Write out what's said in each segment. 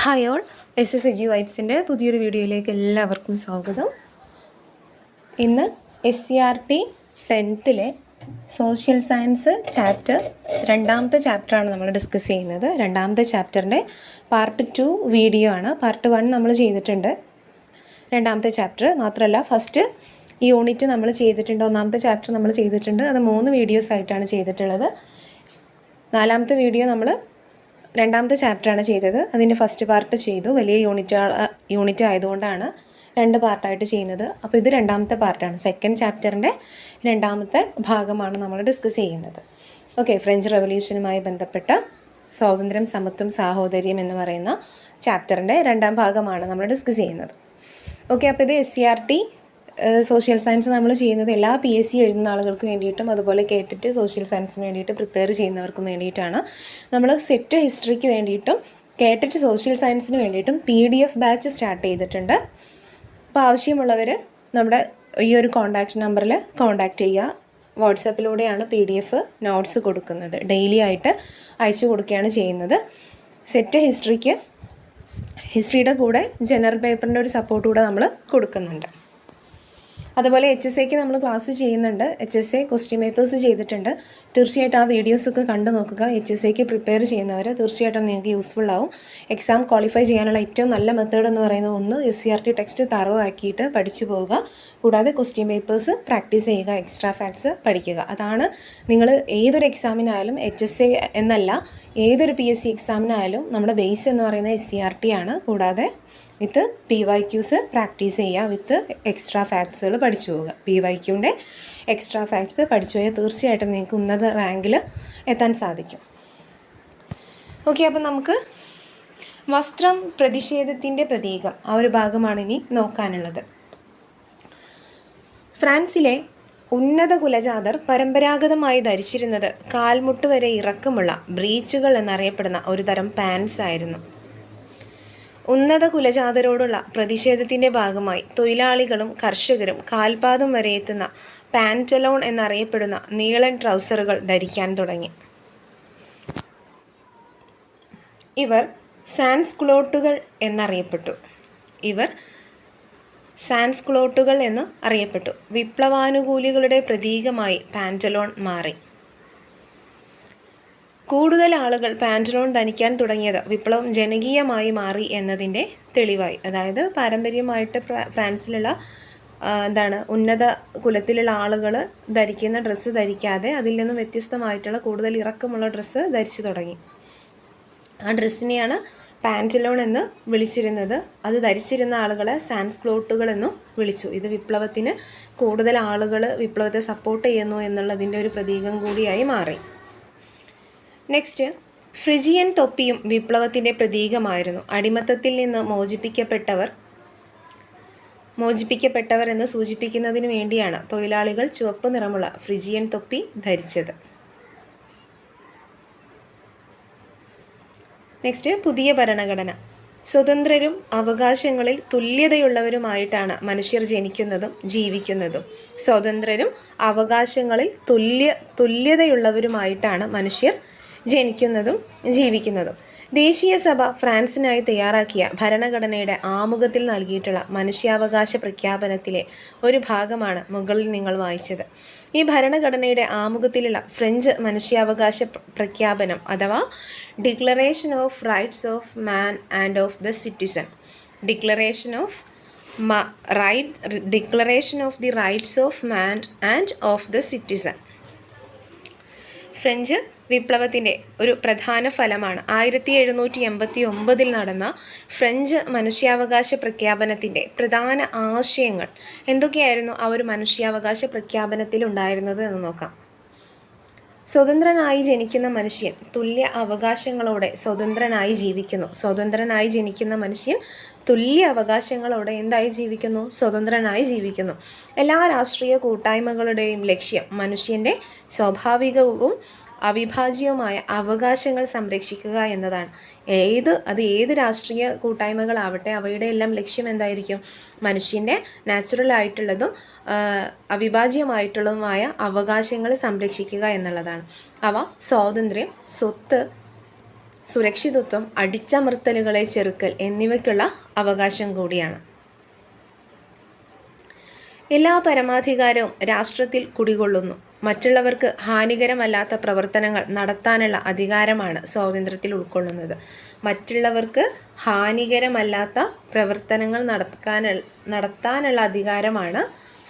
Hi all S S AG വൈബ്സിന്റെ പുതിയൊരു വീഡിയോയിലേക്ക് എല്ലാവർക്കും സ്വാഗതം. ഇന്ന് എസ് സി ആർ ടി ടെൻത്തിലെ സോഷ്യൽ സയൻസ് ചാപ്റ്റർ രണ്ടാമത്തെ ചാപ്റ്ററാണ് നമ്മൾ ഡിസ്കസ് ചെയ്യുന്നത്. രണ്ടാമത്തെ ചാപ്റ്ററിന്റെ പാർട്ട് ടു വീഡിയോ ആണ്. പാർട്ട് വൺ നമ്മൾ ചെയ്തിട്ടുണ്ട്. രണ്ടാമത്തെ ചാപ്റ്റർ മാത്രമല്ല ഫസ്റ്റ് ഈ യൂണിറ്റ് നമ്മൾ ചെയ്തിട്ടുണ്ട് ഒന്നാമത്തെ ചാപ്റ്റർ നമ്മൾ ചെയ്തിട്ടുണ്ട്. അത് മൂന്ന് വീഡിയോസ് ആയിട്ടാണ് ചെയ്തിട്ടുള്ളത്. നാലാമത്തെ വീഡിയോ നമ്മൾ രണ്ടാമത്തെ ചാപ്റ്ററാണ് ചെയ്തത്. അതിന്റെ ഫസ്റ്റ് പാർട്ട് ചെയ്തു. വലിയ യൂണിറ്റ് യൂണിറ്റ് ആയതുകൊണ്ടാണ് രണ്ട് പാർട്ടായിട്ട് ചെയ്യുന്നത്. അപ്പോൾ ഇത് രണ്ടാമത്തെ പാർട്ടാണ് സെക്കൻഡ് ചാപ്റ്ററിന്റെ രണ്ടാമത്തെ ഭാഗമാണ് നമ്മൾ ഡിസ്കസ് ചെയ്യുന്നത്. ഓക്കെ ഫ്രഞ്ച് റെവല്യൂഷനുമായി ബന്ധപ്പെട്ട സ്വാതന്ത്ര്യം സമത്വം സാഹോദര്യം എന്ന് പറയുന്ന ചാപ്റ്ററിന്റെ രണ്ടാം ഭാഗമാണ് നമ്മൾ ഡിസ്കസ് ചെയ്യുന്നത്. ഓക്കെ അപ്പോൾ ഇത് S C R T social science നമ്മൾ ചെയ്യുന്നത് എല്ലാ പി എസ് സി എഴുതുന്ന ആളുകൾക്ക് വേണ്ടിയിട്ടും അതുപോലെ കേട്ടിട്ട് സോഷ്യൽ സയൻസിന് വേണ്ടിയിട്ട് പ്രിപ്പയർ ചെയ്യുന്നവർക്കും വേണ്ടിയിട്ടാണ്. നമ്മൾ സെറ്റ് ഹിസ്റ്ററിക്ക് വേണ്ടിയിട്ടും കേട്ടിട്ട് സോഷ്യൽ സയൻസിന് വേണ്ടിയിട്ടും P D F batch start ചെയ്തിട്ടുണ്ട്. അപ്പോൾ ആവശ്യമുള്ളവർ നമ്മുടെ ഈ ഒരു കോൺടാക്റ്റ് നമ്പറിൽ കോൺടാക്റ്റ് ചെയ്യുക. വാട്സാപ്പിലൂടെയാണ് പി ഡി എഫ് നോട്ട്സ് കൊടുക്കുന്നത്. ഡെയിലി ആയിട്ട് അയച്ചു കൊടുക്കുകയാണ് ചെയ്യുന്നത്. സെറ്റ് ഹിസ്റ്ററിക്ക് ഹിസ്റ്ററിയുടെ കൂടെ ജനറൽ പേപ്പറിന്റെ ഒരു സപ്പോർട്ട് കൂടെ നമ്മൾ കൊടുക്കുന്നുണ്ട്. അതുപോലെ എച്ച് എസ് എക്ക് നമ്മൾ ക്ലാസ് ചെയ്യുന്നുണ്ട്. H S A question papers ചെയ്തിട്ടുണ്ട്. തീർച്ചയായിട്ടും ആ വീഡിയോസൊക്കെ കണ്ടു നോക്കുക. എച്ച് എസ് എക്ക് പ്രിപ്പയർ ചെയ്യുന്നവർ തീർച്ചയായിട്ടും നിങ്ങൾക്ക് യൂസ്ഫുൾ ആവും. എക്സാം ക്വാളിഫൈ ചെയ്യാനുള്ള ഏറ്റവും നല്ല മെത്തേഡ് എന്ന് പറയുന്നത് ഒന്ന് S C R T text തറവ് ആക്കിയിട്ട് പഠിച്ചു പോവുക. കൂടാതെ ക്വസ്റ്റ്യൻ പേപ്പേഴ്സ് പ്രാക്ടീസ് ചെയ്യുക എക്സ്ട്രാ ഫാക്ട്സ് പഠിക്കുക. അതാണ് നിങ്ങൾ ഏതൊരു എക്സാമിനായാലും എച്ച് എസ് എ എന്നല്ല ഏതൊരു പി എസ് സി എക്സാമിനായാലും നമ്മുടെ ബേസ് എന്ന് പറയുന്നത് എസ് സി ആർ ടി ആണ്. കൂടാതെ with P Y Qs practice ചെയ്യുക വിത്ത് എക്സ്ട്രാ ഫാക്ട്സുകൾ പഠിച്ചു പോവുക. പി വൈ ക്യൂന്റെ എക്സ്ട്രാ ഫാക്ട്സ് പഠിച്ചു പോയാൽ തീർച്ചയായിട്ടും നിങ്ങൾക്ക് ഉന്നത റാങ്കിൽ എത്താൻ സാധിക്കും. ഓക്കെ അപ്പം നമുക്ക് വസ്ത്രം പ്രതിഷേധത്തിന്റെ പ്രതീകം ആ ഒരു ഭാഗമാണ് ഇനി നോക്കാനുള്ളത്. ഫ്രാൻസിലെ ഉന്നത കുലജാതർ പരമ്പരാഗതമായി ധരിച്ചിരുന്നത് കാൽമുട്ട് വരെ ഇറക്കമുള്ള ബ്രീച്ചുകൾ എന്നറിയപ്പെടുന്ന ഒരു തരം പാൻസ് ആയിരുന്നു. ഉന്നത കുലജാതരോടുള്ള പ്രതിഷേധത്തിന്റെ ഭാഗമായി തൊഴിലാളികളും കർഷകരും കാൽപാദം വരെ എത്തുന്ന പാന്റലോൺ എന്നറിയപ്പെടുന്ന നീളൻ ട്രൗസറുകൾ ധരിക്കാൻ തുടങ്ങി. ഇവർ സാൻസ് ക്ലോട്ടുകൾ എന്നറിയപ്പെട്ടു. ഇവർ സാൻസ് ക്ലോട്ടുകൾ എന്ന് അറിയപ്പെട്ടു. വിപ്ലവാനുകൂലികളുടെ പ്രതീകമായി പാന്റലോൺ മാറി. കൂടുതൽ ആളുകൾ പാന്റലോൺ ധനിക്കാൻ തുടങ്ങിയത് വിപ്ലവം ജനകീയമായി മാറി എന്നതിന്റെ തെളിവായി. അതായത് പാരമ്പര്യമായിട്ട് ഫ്രാൻസിലുള്ള എന്താണ് ഉന്നത കുലത്തിലുള്ള ആളുകൾ ധരിക്കുന്ന ഡ്രസ്സ് ധരിക്കാതെ അതിൽ നിന്നും വ്യത്യസ്തമായിട്ടുള്ള കൂടുതൽ ഇറക്കമുള്ള ഡ്രസ്സ് ധരിച്ചു തുടങ്ങി. ആ ഡ്രസ്സിനെയാണ് പാന്റലോൺ എന്ന് വിളിച്ചിരുന്നത്. അത് ധരിച്ചിരുന്ന ആളുകളെ സാൻസ് ക്ലോട്ടുകൾ എന്നും വിളിച്ചു. ഇത് വിപ്ലവത്തിന് കൂടുതൽ ആളുകൾ വിപ്ലവത്തെ സപ്പോർട്ട് ചെയ്യുന്നു എന്നുള്ളതിന്റെ ഒരു പ്രതീകം കൂടിയായി മാറി. നെക്സ്റ്റ് ഫ്രിജിയൻ തൊപ്പിയും വിപ്ലവത്തിന്റെ പ്രതീകമായിരുന്നു. അടിമത്തത്തിൽ നിന്ന് മോചിപ്പിക്കപ്പെട്ടവർ മോചിപ്പിക്കപ്പെട്ടവർ എന്ന് സൂചിപ്പിക്കുന്നതിന് വേണ്ടിയാണ് തൊഴിലാളികൾ ചുവപ്പ് നിറമുള്ള ഫ്രിജിയൻ തൊപ്പി ധരിച്ചത്. നെക്സ്റ്റ് പുതിയ ഭരണഘടന. സ്വതന്ത്രരും അവകാശങ്ങളിൽ തുല്യതയുള്ളവരുമായിട്ടാണ് മനുഷ്യർ ജനിക്കുന്നതും ജീവിക്കുന്നതും. സ്വതന്ത്രരും അവകാശങ്ങളിൽ തുല്യ തുല്യതയുള്ളവരുമായിട്ടാണ് മനുഷ്യർ ജനിക്കുന്നതും ജീവിക്കുന്നതും. ദേശീയ സഭ ഫ്രാൻസിനായി തയ്യാറാക്കിയ ഭരണഘടനയുടെ ആമുഖത്തിൽ നൽകിയിട്ടുള്ള മനുഷ്യാവകാശ പ്രഖ്യാപനത്തിലെ ഒരു ഭാഗമാണ് മുകളിൽ നിങ്ങൾ വായിച്ചത്. ഈ ഭരണഘടനയുടെ ആമുഖത്തിലുള്ള ഫ്രഞ്ച് മനുഷ്യാവകാശ പ്രഖ്യാപനം അഥവാ declaration of rights of man and of the citizen. Declaration of right declaration of the rights of man and of the citizen. French വിപ്ലവത്തിന്റെ ഒരു പ്രധാന ഫലമാണ്. ആയിരത്തി എഴുന്നൂറ്റി എൺപത്തി ഒമ്പതിൽ നടന്ന ഫ്രഞ്ച് മനുഷ്യാവകാശ പ്രഖ്യാപനത്തിന്റെ പ്രധാന ആശയങ്ങൾ എന്തൊക്കെയായിരുന്നു ആ ഒരു മനുഷ്യാവകാശ പ്രഖ്യാപനത്തിൽ ഉണ്ടായിരുന്നത് എന്ന് നോക്കാം. സ്വതന്ത്രനായി ജനിക്കുന്ന മനുഷ്യൻ തുല്യ അവകാശങ്ങളോടെ സ്വതന്ത്രനായി ജീവിക്കുന്നു. സ്വതന്ത്രനായി ജനിക്കുന്ന മനുഷ്യൻ തുല്യ അവകാശങ്ങളോടെ എന്തായി ജീവിക്കുന്നു? സ്വതന്ത്രനായി ജീവിക്കുന്നു. എല്ലാ രാഷ്ട്രീയ കൂട്ടായ്മകളുടെയും ലക്ഷ്യം മനുഷ്യന്റെ സ്വാഭാവികവും അവിഭാജ്യവുമായ അവകാശങ്ങൾ സംരക്ഷിക്കുക എന്നതാണ്. ഏത് അത് ഏത് രാഷ്ട്രീയ കൂട്ടായ്മകളാവട്ടെ അവയുടെ എല്ലാം ലക്ഷ്യം എന്തായിരിക്കും? മനുഷ്യന്റെ നാച്ചുറൽ ആയിട്ടുള്ളതും അവിഭാജ്യമായിട്ടുള്ളതുമായ അവകാശങ്ങൾ സംരക്ഷിക്കുക എന്നുള്ളതാണ്. അവ സ്വാതന്ത്ര്യം സ്വത്ത് സുരക്ഷിതത്വം അടിച്ചമർത്തലുകളെ ചെറുക്കൽ എന്നിവയ്ക്കുള്ള അവകാശം കൂടിയാണ്. എല്ലാ പരമാധികാരവും രാഷ്ട്രത്തിൽ കുടികൊള്ളുന്നു. മറ്റുള്ളവർക്ക് ഹാനികരമല്ലാത്ത പ്രവർത്തനങ്ങൾ നടത്താനുള്ള അധികാരമാണ് സ്വാതന്ത്ര്യത്തിൽ ഉൾക്കൊള്ളുന്നത്. മറ്റുള്ളവർക്ക് ഹാനികരമല്ലാത്ത പ്രവർത്തനങ്ങൾ നടക്കാൻ നടത്താനുള്ള അധികാരമാണ്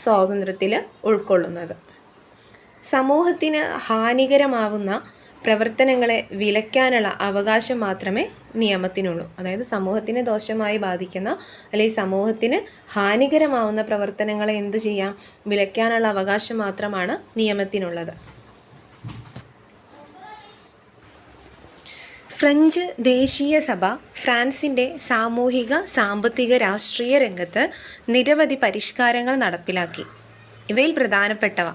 സ്വാതന്ത്ര്യത്തിൽ ഉൾക്കൊള്ളുന്നത്. സമൂഹത്തിന് ഹാനികരമാവുന്ന പ്രവർത്തനങ്ങളെ വിലക്കാനുള്ള അവകാശം മാത്രമേ നിയമത്തിനുള്ളൂ. അതായത് സമൂഹത്തിനെ ദോഷമായി ബാധിക്കുന്ന അല്ലെങ്കിൽ സമൂഹത്തിന് ഹാനികരമാവുന്ന പ്രവർത്തനങ്ങളെ എന്ത് ചെയ്യാം? വിലക്കാനുള്ള അവകാശം മാത്രമാണ് നിയമത്തിനുള്ളത്. ഫ്രഞ്ച് ദേശീയ സഭ ഫ്രാൻസിന്റെ സാമൂഹിക സാമ്പത്തിക രാഷ്ട്രീയ രംഗത്ത് നിരവധി പരിഷ്കാരങ്ങൾ നടപ്പിലാക്കി. ഇവയിൽ പ്രധാനപ്പെട്ടവ.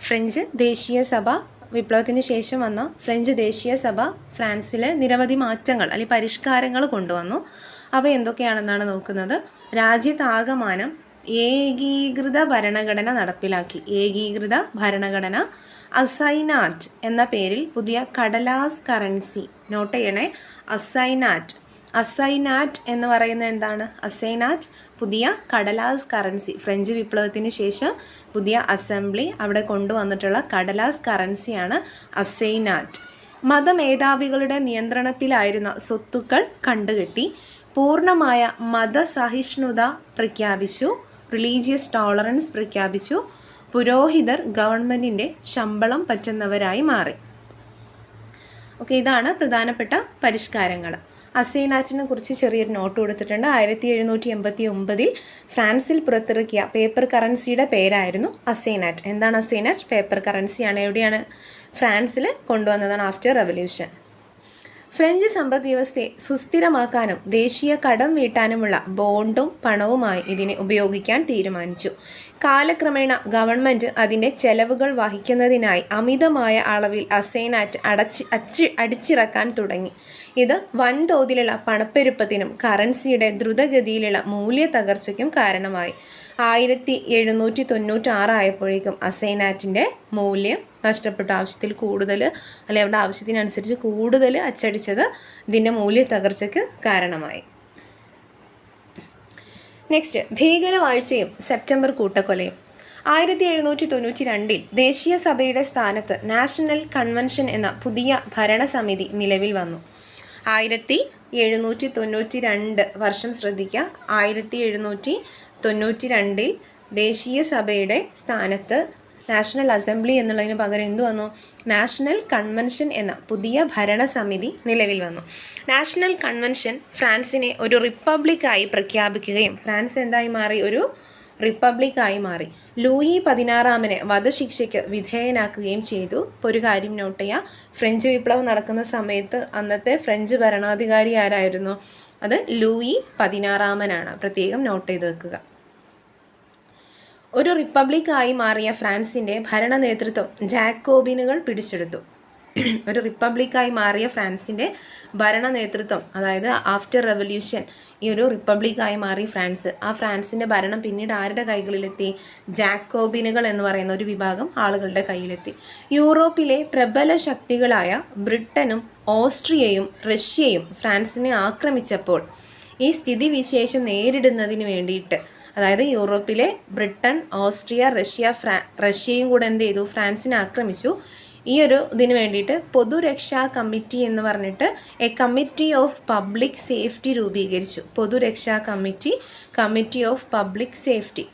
ഫ്രഞ്ച് ദേശീയ സഭ വിപ്ലവത്തിന് ശേഷം വന്ന ഫ്രഞ്ച് ദേശീയ സഭ ഫ്രാൻസിൽ നിരവധി മാറ്റങ്ങൾ അല്ലെങ്കിൽ പരിഷ്കാരങ്ങൾ കൊണ്ടുവന്നു. അവ എന്തൊക്കെയാണെന്നാണ് നോക്കുന്നത്? രാജ്യത്താകമാനം ഏകീകൃത ഭരണഘടന നടപ്പിലാക്കി. ഏകീകൃത ഭരണഘടന അസൈനാറ്റ് എന്ന പേരിൽ പുതിയ കടലാസ് കറൻസി നോട്ട് ചെയ്യണേ അസൈനാറ്റ്. അസൈനാറ്റ് എന്ന് പറയുന്നത് എന്താണ്? അസൈനാറ്റ് പുതിയ കടലാസ് കറൻസി ഫ്രഞ്ച് വിപ്ലവത്തിന് ശേഷം പുതിയ അസംബ്ലി അവിടെ കൊണ്ടുവന്നിട്ടുള്ള കടലാസ് കറൻസിയാണ് അസൈനാറ്റ്. മതമേധാവികളുടെ നിയന്ത്രണത്തിലായിരുന്ന സ്വത്തുക്കൾ കണ്ടുകെട്ടി പൂർണമായ മതസഹിഷ്ണുത പ്രഖ്യാപിച്ചു റിലീജിയസ് ടോളറൻസ് പ്രഖ്യാപിച്ചു പുരോഹിതർ ഗവൺമെന്റിന്റെ ശമ്പളം പറ്റുന്നവരായി മാറി. ഓക്കെ ഇതാണ് പ്രധാനപ്പെട്ട പരിഷ്കാരങ്ങൾ. അസൈനാറ്റിനെ കുറിച്ച് ചെറിയൊരു നോട്ട് കൊടുത്തിട്ടുണ്ട്. ആയിരത്തി എഴുന്നൂറ്റി എൺപത്തി ഒമ്പതിൽ ഫ്രാൻസിൽ പുറത്തിറക്കിയ പേപ്പർ കറൻസിയുടെ പേരായിരുന്നു അസൈനാറ്റ്. എന്താണ് അസൈനാറ്റ്? പേപ്പർ കറൻസിയാണ് എവിടെയാണ്? ഫ്രാൻസിൽ കൊണ്ടുവന്നതാണ് ആഫ്റ്റർ റവല്യൂഷൻ ഫ്രഞ്ച് സമ്പദ് വ്യവസ്ഥയെ സുസ്ഥിരമാക്കാനും ദേശീയ കടം വീട്ടാനുമുള്ള ബോണ്ടും പണവുമായി ഇതിനെ ഉപയോഗിക്കാൻ തീരുമാനിച്ചു. കാലക്രമേണ ഗവൺമെന്റ് അതിന്റെ ചെലവുകൾ വഹിക്കുന്നതിനായി അമിതമായ അളവിൽ അസൈനാറ്റ് അടച്ച് അച്ചി അടിച്ചിറക്കാൻ തുടങ്ങി. ഇത് വൻതോതിലുള്ള പണപ്പെരുപ്പത്തിനും കറൻസിയുടെ ദ്രുതഗതിയിലുള്ള മൂല്യ തകർച്ചയ്ക്കും കാരണമായി. ആയിരത്തി എഴുന്നൂറ്റി തൊണ്ണൂറ്റാറായപ്പോഴേക്കും അസൈനാറ്റിന്റെ മൂല്യം നഷ്ടപ്പെട്ടു. ആവശ്യത്തിൽ കൂടുതൽ അല്ലെ അവരുടെ ആവശ്യത്തിനനുസരിച്ച് കൂടുതൽ അച്ചടിച്ചത് ഇതിന്റെ മൂല്യ തകർച്ചയ്ക്ക് കാരണമായി. നെക്സ്റ്റ് ഭീകരവാഴ്ചയും സെപ്റ്റംബർ കൂട്ടക്കൊലയും. ആയിരത്തി എഴുന്നൂറ്റി തൊണ്ണൂറ്റി രണ്ടിൽ ദേശീയ സഭയുടെ സ്ഥാനത്ത് നാഷണൽ കൺവെൻഷൻ എന്ന പുതിയ ഭരണസമിതി നിലവിൽ വന്നു. ആയിരത്തി എഴുന്നൂറ്റി തൊണ്ണൂറ്റി രണ്ട് വർഷം ശ്രദ്ധിക്കുക. ആയിരത്തി എഴുന്നൂറ്റി തൊണ്ണൂറ്റി രണ്ടിൽ ദേശീയ സഭയുടെ സ്ഥാനത്ത് നാഷണൽ അസംബ്ലി എന്നുള്ളതിന് പകരം എന്തു വന്നു? നാഷണൽ കൺവെൻഷൻ എന്ന പുതിയ ഭരണസമിതി നിലവിൽ വന്നു. നാഷണൽ കൺവെൻഷൻ ഫ്രാൻസിനെ ഒരു റിപ്പബ്ലിക്കായി പ്രഖ്യാപിക്കുകയും ഫ്രാൻസ് എന്തായി മാറി? ഒരു റിപ്പബ്ലിക്കായി മാറി. ലൂയി പതിനാറാമനെ വധശിക്ഷയ്ക്ക് വിധേയനാക്കുകയും ചെയ്തു. ഇപ്പോൾ ഒരു കാര്യം നോട്ട് ചെയ്യുക ഫ്രഞ്ച് വിപ്ലവം നടക്കുന്ന സമയത്ത് അന്നത്തെ ഫ്രഞ്ച് ഭരണാധികാരി ആരായിരുന്നു? അത് ലൂയി പതിനാറാമനാണ്. പ്രത്യേകം നോട്ട് ചെയ്ത് വെക്കുക. ഒരു റിപ്പബ്ലിക്കായി മാറിയ ഫ്രാൻസിന്റെ ഭരണ നേതൃത്വം ജാക്കോബിനുകൾ പിടിച്ചെടുത്തു. ഒരു റിപ്പബ്ലിക്കായി മാറിയ ഫ്രാൻസിന്റെ ഭരണ നേതൃത്വം അതായത് ആഫ്റ്റർ റെവല്യൂഷൻ ഈ ഒരു റിപ്പബ്ലിക്കായി മാറി ഫ്രാൻസ്. ആ ഫ്രാൻസിന്റെ ഭരണം പിന്നീട് ആരുടെ കൈകളിലെത്തി? ജാക്കോബിനുകൾ എന്ന് പറയുന്ന ഒരു വിഭാഗം ആളുകളുടെ കയ്യിലെത്തി. യൂറോപ്പിലെ പ്രബല ശക്തികളായ ബ്രിട്ടനും ഓസ്ട്രിയയും റഷ്യയും ഫ്രാൻസിനെ ആക്രമിച്ചപ്പോൾ ഈ സ്ഥിതിവിശേഷം നേരിടുന്നതിന് വേണ്ടിയിട്ട് അതായത് യൂറോപ്പിലെ ബ്രിട്ടൻ ഓസ്ട്രിയ റഷ്യ ഫ്രാ റഷ്യയും കൂടെ എന്ത് ചെയ്തു? ഫ്രാൻസിനെ ആക്രമിച്ചു. ഈ ഒരു ഇതിന് വേണ്ടിയിട്ട് പൊതുരക്ഷാ കമ്മിറ്റി എന്ന് പറഞ്ഞിട്ട് a committee of public safety രൂപീകരിച്ചു. പൊതുരക്ഷാ committee committee of public safety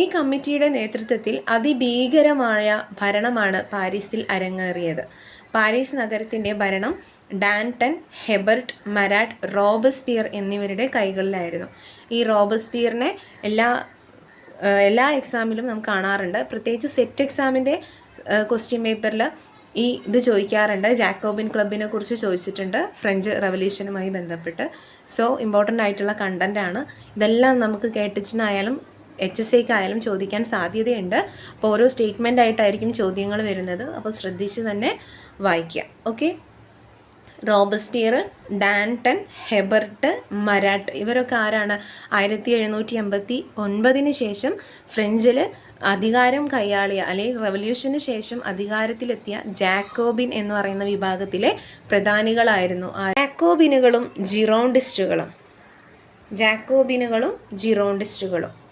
ഈ കമ്മിറ്റിയുടെ നേതൃത്വത്തിൽ അതിഭീകരമായ ഭരണമാണ് പാരീസിൽ അരങ്ങേറിയത്. പാരീസ് നഗരത്തിന്റെ ഭരണം ഡാൻടൺ ഹെബർട്ട് മരാട്ട് റോബസ്പിയർ എന്നിവരുടെ കൈകളിലായിരുന്നു. ഈ റോബസ്പിയറിനെ എല്ലാ എല്ലാ എക്സാമിലും നമുക്ക് കാണാറുണ്ട്. പ്രത്യേകിച്ച് സെറ്റ് എക്സാമിന്റെ ക്വസ്റ്റ്യൻ പേപ്പറിൽ ഈ ഇത് ചോദിക്കാറുണ്ട്. ജാക്കോബിൻ ക്ലബിനെ കുറിച്ച് ചോദിച്ചിട്ടുണ്ട്. ഫ്രഞ്ച് റവല്യൂഷനുമായി ബന്ധപ്പെട്ട്. സോ ഇമ്പോർട്ടന്റ് ആയിട്ടുള്ള കണ്ടന്റ് ആണ്. ഇതെല്ലാം നമുക്ക് കേട്ടിച്ചിനായാലും എച്ച് എസ് ആയാലും ചോദിക്കാൻ സാധ്യതയുണ്ട്. അപ്പോൾ ഓരോ സ്റ്റേറ്റ്മെന്റ് ആയിട്ടായിരിക്കും ചോദ്യങ്ങൾ വരുന്നത്. അപ്പോൾ ശ്രദ്ധിച്ച് തന്നെ വായിക്കുക. ഓക്കെ റോബസ്പിയർ ഡാൻടൺ ഹെബർട്ട് മരാട്ട് ഇവരൊക്കെ ആരാണ്? ആയിരത്തി എഴുന്നൂറ്റി എൺപത്തി ഒൻപതിന് ശേഷം ഫ്രഞ്ചിൽ അധികാരം കൈയാളിയ അല്ലെങ്കിൽ റവല്യൂഷന് ശേഷം അധികാരത്തിലെത്തിയ ജാക്കോബിൻ എന്ന് പറയുന്ന വിഭാഗത്തിലെ പ്രധാനികളായിരുന്നു ജാക്കോബിനുകളും ജിറോണ്ടിസ്റ്റുകളും. ജാക്കോബിനുകളും ജിറോണ്ടിസ്റ്റുകളും.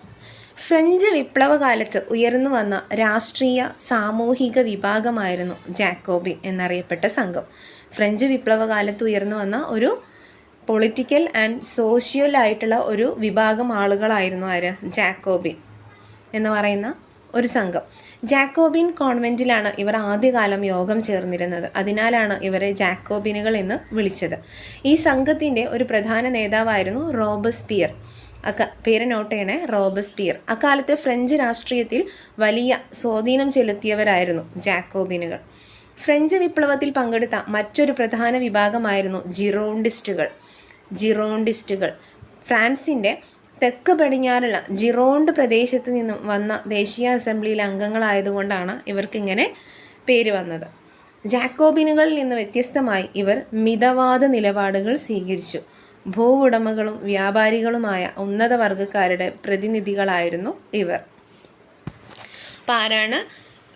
ഫ്രഞ്ച് വിപ്ലവകാലത്ത് ഉയർന്നു വന്ന രാഷ്ട്രീയ സാമൂഹിക വിഭാഗമായിരുന്നു ജാക്കോബിൻ എന്നറിയപ്പെട്ട സംഘം. ഫ്രഞ്ച് വിപ്ലവകാലത്ത് ഉയർന്നു വന്ന ഒരു പൊളിറ്റിക്കൽ ആൻഡ് സോഷ്യൽ ആയിട്ടുള്ള ഒരു വിഭാഗം ആളുകളായിരുന്നു ആര്? ജാക്കോബിൻ. എന്ന് പറയുന്ന ഒരു സംഘം. ജാക്കോബിൻ കോൺവെന്റിലാണ് ഇവർ ആദ്യകാലം യോഗം ചേർന്നിരുന്നത്. അതിനാലാണ് ഇവരെ ജാക്കോബിനുകൾ എന്ന് വിളിച്ചത്. ഈ സംഘത്തിന്റെ ഒരു പ്രധാന നേതാവായിരുന്നു റോബസ്പിയർ. അക്ക പേര് നോട്ട് ചെയ്യണേ. റോബസ്പിയർ. അക്കാലത്തെ ഫ്രഞ്ച് രാഷ്ട്രീയത്തിൽ വലിയ സ്വാധീനം ചെലുത്തിയവരായിരുന്നു ജാക്കോബിനുകൾ. ഫ്രഞ്ച് വിപ്ലവത്തിൽ പങ്കെടുത്ത മറ്റൊരു പ്രധാന വിഭാഗമായിരുന്നു ജിറോണ്ടിസ്റ്റുകൾ. ജിറോണ്ടിസ്റ്റുകൾ. ഫ്രാൻസിന്റെ തെക്ക് പടിഞ്ഞാറുള്ള ജിറോണ്ട് പ്രദേശത്ത് നിന്നും വന്ന ദേശീയ അസംബ്ലിയിലെ അംഗങ്ങളായതുകൊണ്ടാണ് ഇവർക്കിങ്ങനെ പേര് വന്നത്. ജാക്കോബിനുകളിൽ നിന്ന് വ്യത്യസ്തമായി ഇവർ മിതവാദ നിലപാടുകൾ സ്വീകരിച്ചു. ഭൂവുടമകളും വ്യാപാരികളുമായ ഉന്നത വർഗക്കാരുടെ പ്രതിനിധികളായിരുന്നു ഇവർ. അപ്പോൾ ആരാണ്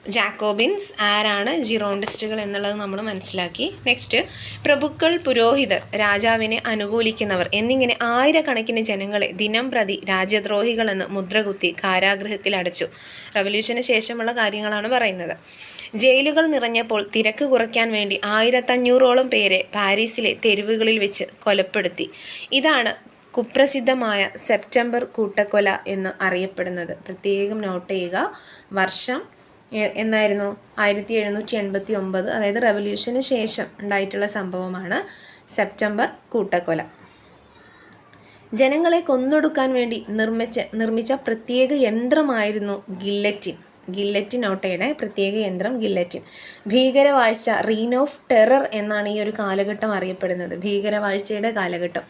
ജാക്കോബിൻസ് ആരാണ് ജിറോണ്ടിസ്റ്റുകൾ എന്നുള്ളത് നമ്മൾ മനസ്സിലാക്കി. നെക്സ്റ്റ് പ്രഭുക്കൾ പുരോഹിതർ രാജാവിനെ അനുകൂലിക്കുന്നവർ എന്നിങ്ങനെ ആയിരക്കണക്കിന് ജനങ്ങളെ ദിനം പ്രതി രാജ്യദ്രോഹികളെന്ന് മുദ്രകുത്തി കാരാഗ്രഹത്തിൽ അടച്ചു. റവല്യൂഷന് ശേഷമുള്ള കാര്യങ്ങളാണ് പറയുന്നത്. ജയിലുകൾ നിറഞ്ഞപ്പോൾ തിരക്ക് കുറയ്ക്കാൻ വേണ്ടി ആയിരത്തഞ്ഞൂറോളം പേരെ പാരീസിലെ തെരുവുകളിൽ വെച്ച് കൊലപ്പെടുത്തി. ഇതാണ് കുപ്രസിദ്ധമായ സെപ്റ്റംബർ കൂട്ടക്കൊല എന്ന് അറിയപ്പെടുന്നത്. പ്രത്യേകം നോട്ട് ചെയ്യുക. വർഷം എന്നായിരുന്നു? ആയിരത്തി എഴുന്നൂറ്റി എൺപത്തി ഒമ്പത് അതായത് റവല്യൂഷന് ശേഷം ഉണ്ടായിട്ടുള്ള സംഭവമാണ് സെപ്റ്റംബർ കൂട്ടക്കൊല. ജനങ്ങളെ കൊന്നൊടുക്കാൻ വേണ്ടി നിർമ്മിച്ച നിർമ്മിച്ച പ്രത്യേക യന്ത്രമായിരുന്നു ഗില്ലറ്റിൻ. ഗില്ലറ്റിൻ ഓട്ടയുടെ പ്രത്യേക യന്ത്രം ഗില്ലറ്റിൻ. ഭീകരവാഴ്ച റീൻ ഓഫ് ടെറർ എന്നാണ് ഈ ഒരു കാലഘട്ടം അറിയപ്പെടുന്നത്. ഭീകരവാഴ്ചയുടെ കാലഘട്ടം.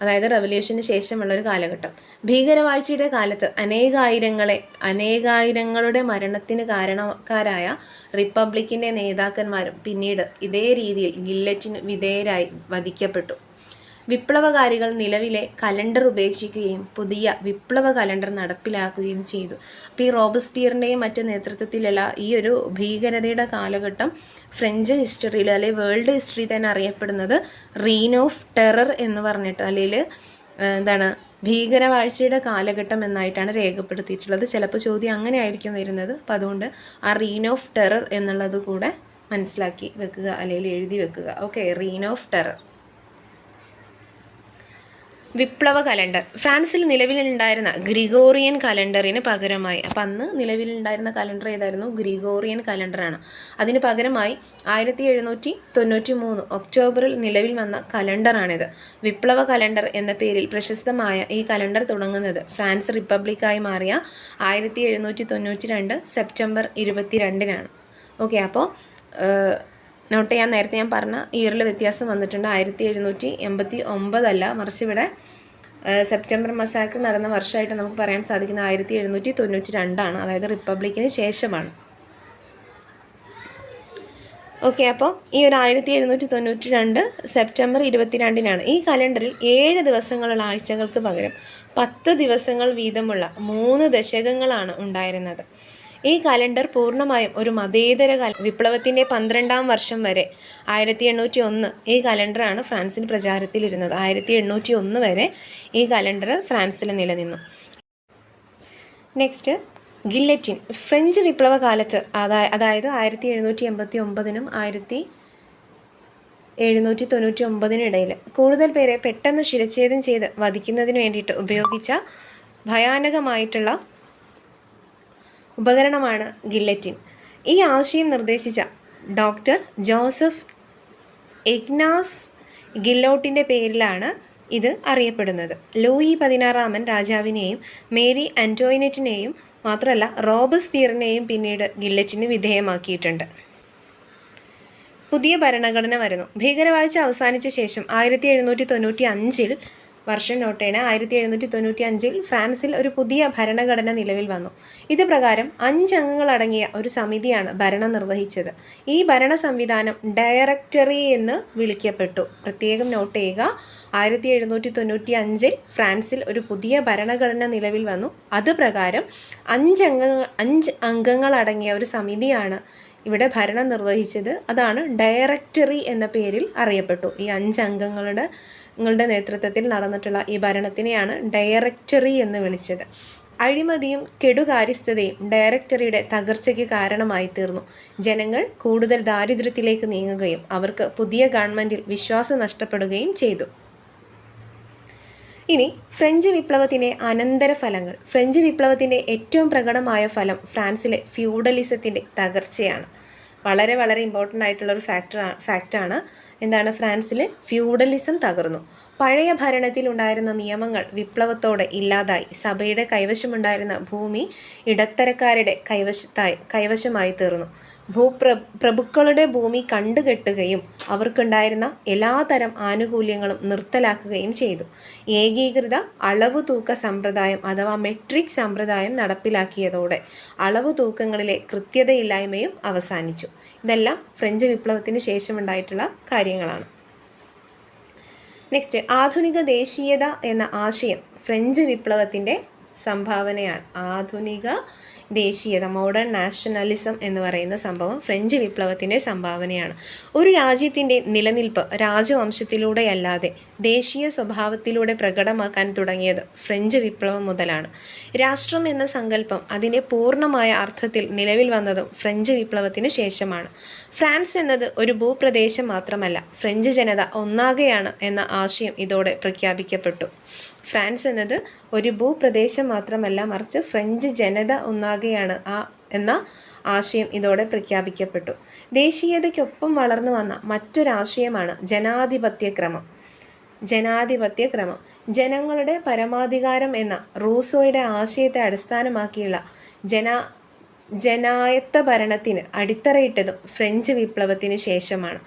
അതായത് റവല്യൂഷന് ശേഷമുള്ള ഒരു കാലഘട്ടം. ഭീകരവാഴ്ചയുടെ കാലത്ത് അനേകായിരങ്ങളെ അനേകായിരങ്ങളുടെ മരണത്തിന് കാരണക്കാരായ റിപ്പബ്ലിക്കിന്റെ നേതാക്കന്മാരും പിന്നീട് ഇതേ രീതിയിൽ ഗില്ലറ്റിന് വിധേയരായി വധിക്കപ്പെട്ടു. വിപ്ലവകാരികൾ നിലവിലെ കലണ്ടർ ഉപേക്ഷിക്കുകയും പുതിയ വിപ്ലവ കലണ്ടർ നടപ്പിലാക്കുകയും ചെയ്തു. അപ്പോൾ ഈ റോബസ്പിയറിന്റെയും മറ്റു നേതൃത്വത്തിലുള്ള ഈ ഒരു ഭീകരതയുടെ കാലഘട്ടം ഫ്രഞ്ച് ഹിസ്റ്ററിയിൽ അല്ലെങ്കിൽ വേൾഡ് ഹിസ്റ്ററി തന്നെ അറിയപ്പെടുന്നത് റീൻ ഓഫ് ടെറർ എന്ന് പറഞ്ഞിട്ട് അല്ലെങ്കിൽ എന്താണ് ഭീകരവാഴ്ചയുടെ കാലഘട്ടം എന്നായിട്ടാണ് രേഖപ്പെടുത്തിയിട്ടുള്ളത്. ചിലപ്പോൾ ചോദ്യം അങ്ങനെ ആയിരിക്കും വരുന്നത്. അപ്പോൾ അതുകൊണ്ട് ആ റീൻ ഓഫ് ടെറർ എന്നുള്ളത് കൂടെ മനസ്സിലാക്കി വെക്കുക അല്ലെങ്കിൽ എഴുതി വെക്കുക. Okay reign of terror. വിപ്ലവ കലണ്ടർ. ഫ്രാൻസിൽ നിലവിലുണ്ടായിരുന്ന ഗ്രിഗോറിയൻ കലണ്ടറിന് പകരമായി അപ്പം അന്ന് നിലവിലുണ്ടായിരുന്ന കലണ്ടർ ഏതായിരുന്നു? ഗ്രിഗോറിയൻ കലണ്ടറാണ്. അതിന് പകരമായി ആയിരത്തി എഴുന്നൂറ്റി തൊണ്ണൂറ്റി മൂന്ന് ഒക്ടോബറിൽ നിലവിൽ വന്ന കലണ്ടറാണിത്. വിപ്ലവ കലണ്ടർ എന്ന പേരിൽ പ്രശസ്തമായ ഈ കലണ്ടർ തുടങ്ങുന്നത് ഫ്രാൻസ് റിപ്പബ്ലിക്കായി മാറിയ ആയിരത്തി എഴുന്നൂറ്റി തൊണ്ണൂറ്റി രണ്ട് സെപ്റ്റംബർ ഇരുപത്തി രണ്ടിനാണ് ഓക്കെ അപ്പോൾ നോട്ട് ചെയ്യാൻ നേരത്തെ ഞാൻ പറഞ്ഞ ഇയറിൽ വ്യത്യാസം വന്നിട്ടുണ്ട് ആയിരത്തി എഴുന്നൂറ്റി എൺപത്തി ഒമ്പതല്ല മറിച്ച് ഇവിടെ സെപ്റ്റംബർ മസാക്ക് നടന്ന വർഷമായിട്ട് നമുക്ക് പറയാൻ സാധിക്കുന്ന ആയിരത്തി എഴുന്നൂറ്റി തൊണ്ണൂറ്റി രണ്ടാണ് അതായത് റിപ്പബ്ലിക്കിന് ശേഷമാണ്. ഓക്കെ അപ്പോൾ ഈ ഒരു ആയിരത്തി എഴുന്നൂറ്റി തൊണ്ണൂറ്റി രണ്ട് സെപ്റ്റംബർ ഇരുപത്തിരണ്ടിനാണ്. ഈ കലണ്ടറിൽ ഏഴ് ദിവസങ്ങളുള്ള ആഴ്ചകൾക്ക് പകരം പത്ത് ദിവസങ്ങൾ വീതമുള്ള മൂന്ന് ദശകങ്ങളാണ് ഉണ്ടായിരുന്നത്. ഈ കലണ്ടർ പൂർണമായും ഒരു മതേതര കല വിപ്ലവത്തിന്റെ പന്ത്രണ്ടാം വർഷം വരെ. ആയിരത്തി എണ്ണൂറ്റി ഒന്ന് ഈ കലണ്ടറാണ് ഫ്രാൻസിൽ പ്രചാരത്തിലിരുന്നത്. ആയിരത്തി എണ്ണൂറ്റി ഒന്ന് വരെ ഈ കലണ്ടർ ഫ്രാൻസിൽ നിലനിന്നു. Next guillotine. ഫ്രഞ്ച് വിപ്ലവ കാലത്ത് അതാ അതായത് ആയിരത്തി എഴുന്നൂറ്റി എൺപത്തി ഒമ്പതിനും ആയിരത്തി എഴുന്നൂറ്റി തൊണ്ണൂറ്റി ഒമ്പതിനിടയിൽ കൂടുതൽ പേരെ പെട്ടെന്ന് ശിരച്ഛേദം ചെയ്ത് വധിക്കുന്നതിന് വേണ്ടിയിട്ട് ഉപയോഗിച്ച ഭയാനകമായിട്ടുള്ള ഉപകരണമാണ് ഗില്ലറ്റിൻ. ഈ ആശയം നിർദ്ദേശിച്ച ഡോക്ടർ ജോസഫ് എഗ്നാസ് ഗില്ലോട്ടിന്റെ പേരിലാണ് ഇത് അറിയപ്പെടുന്നത്. ലൂയി പതിനാറാമൻ രാജാവിനെയും മേരി ആന്റോയിനറ്റിനെയും മാത്രമല്ല റോബസ് പീറിനെയും പിന്നീട് ഗില്ലറ്റിന് വിധേയമാക്കിയിട്ടുണ്ട്. പുതിയ ഭരണഘടന വരുന്നു. ഭീകരവാഴ്ച അവസാനിച്ച ശേഷം ആയിരത്തി എഴുന്നൂറ്റി തൊണ്ണൂറ്റി അഞ്ചിൽ വർഷം നോട്ടേണ ആയിരത്തി എഴുന്നൂറ്റി തൊണ്ണൂറ്റി അഞ്ചിൽ ഫ്രാൻസിൽ ഒരു പുതിയ ഭരണഘടന നിലവിൽ വന്നു. ഇത് പ്രകാരം അഞ്ചംഗങ്ങളടങ്ങിയ ഒരു സമിതിയാണ് ഭരണം നിർവഹിച്ചത്. ഈ ഭരണ സംവിധാനം ഡയറക്ടറി എന്ന് വിളിക്കപ്പെട്ടു. പ്രത്യേകം നോട്ട് ചെയ്യുക ആയിരത്തി എഴുന്നൂറ്റി തൊണ്ണൂറ്റി അഞ്ചിൽ ഫ്രാൻസിൽ ഒരു പുതിയ ഭരണഘടന നിലവിൽ വന്നു. അത് പ്രകാരം അഞ്ച് അംഗങ്ങൾ അഞ്ച് അംഗങ്ങളടങ്ങിയ ഒരു സമിതിയാണ് ഇവിടെ ഭരണം നിർവഹിച്ചത്. അതാണ് ഡയറക്ടറി എന്ന പേരിൽ അറിയപ്പെട്ടു. ഈ അഞ്ച് അംഗങ്ങളുടെ ങ്ങളുടെ നേതൃത്വത്തിൽ നടന്നിട്ടുള്ള ഈ ഭരണത്തിനെയാണ് ഡയറക്ടറി എന്ന് വിളിച്ചത്. അഴിമതിയും കെടുകാര്യസ്ഥതയും ഡയറക്ടറിയുടെ തകർച്ചയ്ക്ക് കാരണമായി തീർന്നു. ജനങ്ങൾ കൂടുതൽ ദാരിദ്ര്യത്തിലേക്ക് നീങ്ങുകയും അവർക്ക് പുതിയ ഗവൺമെന്റിൽ വിശ്വാസം നഷ്ടപ്പെടുകയും ചെയ്തു. ഇനി ഫ്രഞ്ച് വിപ്ലവത്തിന്റെ അനന്തരഫലങ്ങൾ. ഫ്രഞ്ച് വിപ്ലവത്തിന്റെ ഏറ്റവും പ്രകടമായ ഫലം ഫ്രാൻസിലെ ഫ്യൂഡലിസത്തിന്റെ തകർച്ചയാണ്. വളരെ വളരെ ഇമ്പോർട്ടന്റ് ആയിട്ടുള്ളൊരു ഫാക്ടർ ഫാക്റ്റാണ് എന്താണ്? ഫ്രാൻസിൽ ഫ്യൂഡലിസം തകർന്നു. പഴയ ഭരണത്തിൽ ഉണ്ടായിരുന്ന നിയമങ്ങൾ വിപ്ലവത്തോടെ ഇല്ലാതായി. സഭയുടെ കൈവശമുണ്ടായിരുന്ന ഭൂമി ഇടത്തരക്കാരുടെ കൈവശത്തായി കൈവശമായി തീർന്നു. ഭൂപ്ര പ്രഭുക്കളുടെ ഭൂമി കണ്ടുകെട്ടുകയും അവർക്കുണ്ടായിരുന്ന എല്ലാതരം ആനുകൂല്യങ്ങളും നിർത്തലാക്കുകയും ചെയ്തു. ഏകീകൃത അളവ് തൂക്ക സമ്പ്രദായം അഥവാ മെട്രിക് സമ്പ്രദായം നടപ്പിലാക്കിയതോടെ അളവ് തൂക്കങ്ങളിലെ കൃത്യതയില്ലായ്മയും അവസാനിച്ചു. ഇതെല്ലാം ഫ്രഞ്ച് വിപ്ലവത്തിന് ശേഷമുണ്ടായിട്ടുള്ള കാര്യങ്ങളാണ്. നെക്സ്റ്റ് ആധുനിക ദേശീയത എന്ന ആശയം ഫ്രഞ്ച് വിപ്ലവത്തിന്റെ സംഭാവനയാണ്. ആധുനിക ദേശീയത മോഡേൺ നാഷണലിസം എന്ന് പറയുന്ന സംഭവം ഫ്രഞ്ച് വിപ്ലവത്തിന്റെ സംഭാവനയാണ്. ഒരു രാജ്യത്തിന്റെ നിലനിൽപ്പ് രാജവംശത്തിലൂടെയല്ലാതെ ദേശീയ സ്വഭാവത്തിലൂടെ പ്രകടമാക്കാൻ തുടങ്ങിയത് ഫ്രഞ്ച് വിപ്ലവം മുതലാണ്. രാഷ്ട്രം എന്ന സങ്കല്പം അതിന്റെ പൂർണമായ അർത്ഥത്തിൽ നിലവിൽ വന്നതും ഫ്രഞ്ച് വിപ്ലവത്തിന് ശേഷമാണ്. ഫ്രാൻസ് എന്നത് ഒരു ഭൂപ്രദേശം മാത്രമല്ല ഫ്രഞ്ച് ജനത ഒന്നാകെയാണ് എന്ന ആശയം ഇതോടെ പ്രഖ്യാപിക്കപ്പെട്ടു. ഫ്രാൻസ് എന്നത് ഒരു ഭൂപ്രദേശം മാത്രമല്ല മറിച്ച് ഫ്രഞ്ച് ജനത ഒന്നാകെയാണ്. ആ എന്ന ആശയം ഇതോടെ പ്രഖ്യാപിക്കപ്പെട്ടു. ദേശീയതയ്ക്കൊപ്പം വളർന്നു വന്ന മറ്റൊരാശയമാണ് ജനാധിപത്യക്രമം. ജനാധിപത്യക്രമം. ജനങ്ങളുടെ പരമാധികാരം എന്ന റൂസോയുടെ ആശയത്തെ അടിസ്ഥാനമാക്കിയുള്ള ജന ജനായത്ത ഭരണത്തിന് അടിത്തറയിട്ടതും ഫ്രഞ്ച് വിപ്ലവത്തിന് ശേഷമാണ്.